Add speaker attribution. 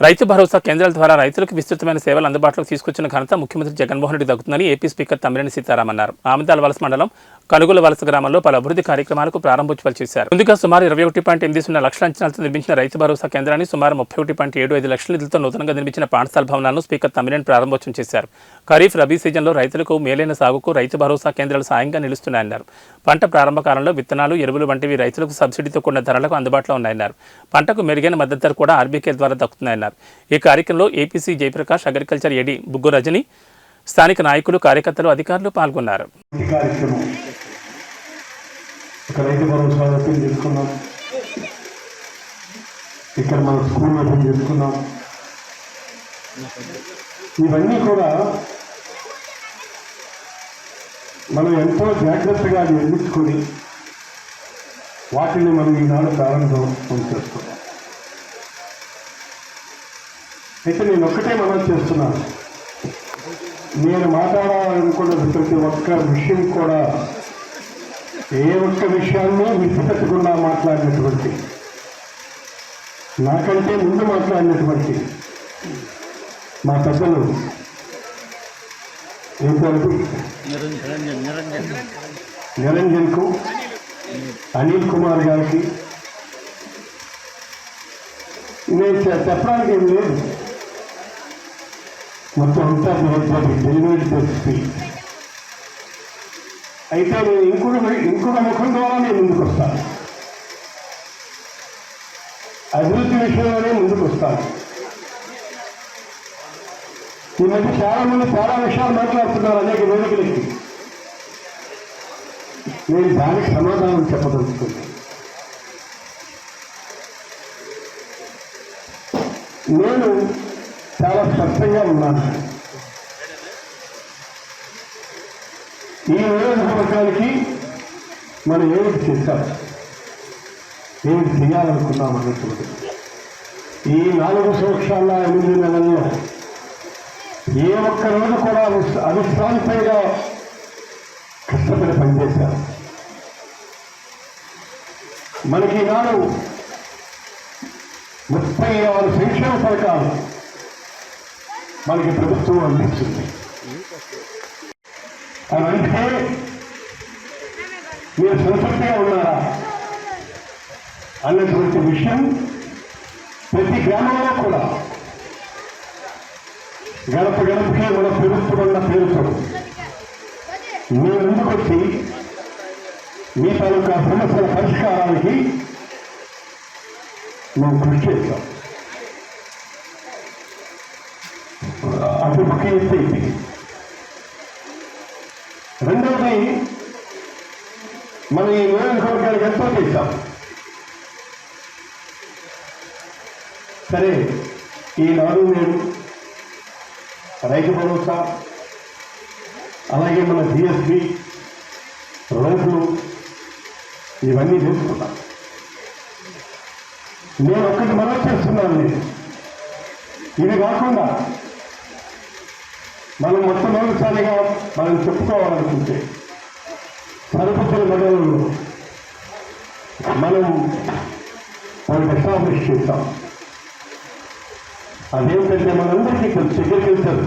Speaker 1: రైతు భరోసా కేంద్రాల ద్వారా రైతులకు విస్తృతమైన సేవలు అందుబాటులోకి తీసుకొచ్చిన ఘనత ముఖ్యమంత్రి జగన్మోహన్ రెడ్డి దక్కుతుందని ఏపీ స్పీకర్ తమ్మినేని సీతారామన్నారు ఆమెదాల వలస మండలం కనుగోలు వలస గ్రామంలో పలు అభివృద్ధి కార్యక్రమాలకు ప్రారంభోత్సవాలు చేశారు. ముందుగా సుమారు ఇరవై ఒకటి పాయింట్ ఎనిమిది సున్నా లక్షల అంచనాలతో నిర్మించిన రైతు భరోసా కేంద్రాన్ని సుమారు ముప్పై ఒకటి పాయింట్ ఏడు ఐదు లక్షల నిధులతో నూతనంగా నిర్మించిన పాఠశాల భవనాలను స్పీకర్ తమ్మినేని ప్రారంభోత్సవం చేశారు. ఖరీఫ్ రబీ సీజన్లో రైతులకు మేలైన సాగుకు రైతు భరోసా కేంద్రాలు సాయంగా నిలుస్తున్నాయన్నారు. పంట ప్రారంభ కాలంలో విత్తనాలు ఎరువులు వంటివి రైతులకు సబ్సిడీతో కూడిన ధరలకు అందుబాటులో ఉన్నాయన్నారు. పంటకు మెరుగైన మద్దతు ధర కూడా ఆర్బీకే ద్వారా దక్కుతున్నాయన్నారు. ఈ కార్యక్రమంలో APC Jayaprakash agriculture AD Buggu Rajani స్థానిక నాయకులు కార్యకర్తలు అధికారులు పాల్గొన్నారు.
Speaker 2: ఇక్కడ రైతు భరోసా ఓపెన్ చేసుకున్నాం. ఇక్కడ మన స్కూల్ ఓపెన్ చేసుకున్నాం. ఇవన్నీ కూడా మనం ఎంతో జాగ్రత్తగా నిర్మించుకొని వాటిని మనం ఈనాడు ప్రారంభం చేస్తున్నాం అయితే నేను ఒక్కటే మనం చేస్తున్నాను నేను మాట్లాడాలనుకున్న ప్రతి ఒక్క విషయం కూడా ఏ ఒక్క విషయాన్ని విడిచిపెట్టకుండా మాట్లాడినటువంటి నాకంటే ముందు మాట్లాడినటువంటి మా పెద్దలు
Speaker 3: నిరంజన్
Speaker 2: నిరంజన్కు అనిల్ కుమార్ గారికి నేను చెప్పడానికి ఏం లేదు. మొత్తం అంతా డెలివరీ తెలిసి అయితే నేను ఇంకొక ఇంకొక ముఖం ద్వారా నేను ముందుకు వస్తాను. అభివృద్ధి విషయంలోనే ముందుకు వస్తాను. ఈ మధ్య చాలా మంది చాలా విషయాలు మాట్లాడుతున్నారు అనేక వేదికలకి. నేను దానికి సమాధానం చెప్పదలుచుకున్నాను నేను చాలా స్పష్టంగా ఉన్నాను. ఈ నియోజకవర్గానికి మనం ఏమిటి చేశాం ఏమిటి చేయాలనుకున్నాం అన్నటువంటి ఈ నాలుగు సంవత్సరాల ఎనిమిది నెలల్లో ఏ ఒక్క రోజు కూడా అవిశ్రాంతంగా కష్టపడి పనిచేశారు. మనకి ఈనాడు ముప్పై ఆరు సంక్షేమ పథకాలు మనకి ప్రభుత్వం అందిస్తుంది. అవంటే మీరు సంతృప్తిగా ఉన్నారా? అన్నటువంటి విషయం ప్రతి గ్రామంలో కూడా గడప గడపకే మన ప్రభుత్వం పేరుతో మీ ముందుకొచ్చి మీ తాలూకా సమస్యల పరిష్కారానికి మేము కృషి చేస్తాం. అటు ఒక ఎత్తు రెండవది మనం ఈ నియోజకవర్గానికి ఎంతో చేశాం సరే ఈనాడు నేను రైతు భరోసా అలాగే మన జిఎస్బి రైతులు ఇవన్నీ చేసుకున్నాం నేను ఒక్కటి మనం చేస్తున్నాను నేను. ఇది కాకుండా మనం మొట్టమొదటిసారిగా మనం చెప్పుకోవాలనుకుంటే సరుకుతుల మండలంలో మనం ఒకటి ఎస్టాబ్లిష్ చేస్తాం. అదేంటంటే మనందరికీ తెలుసు అగ్రికల్చర్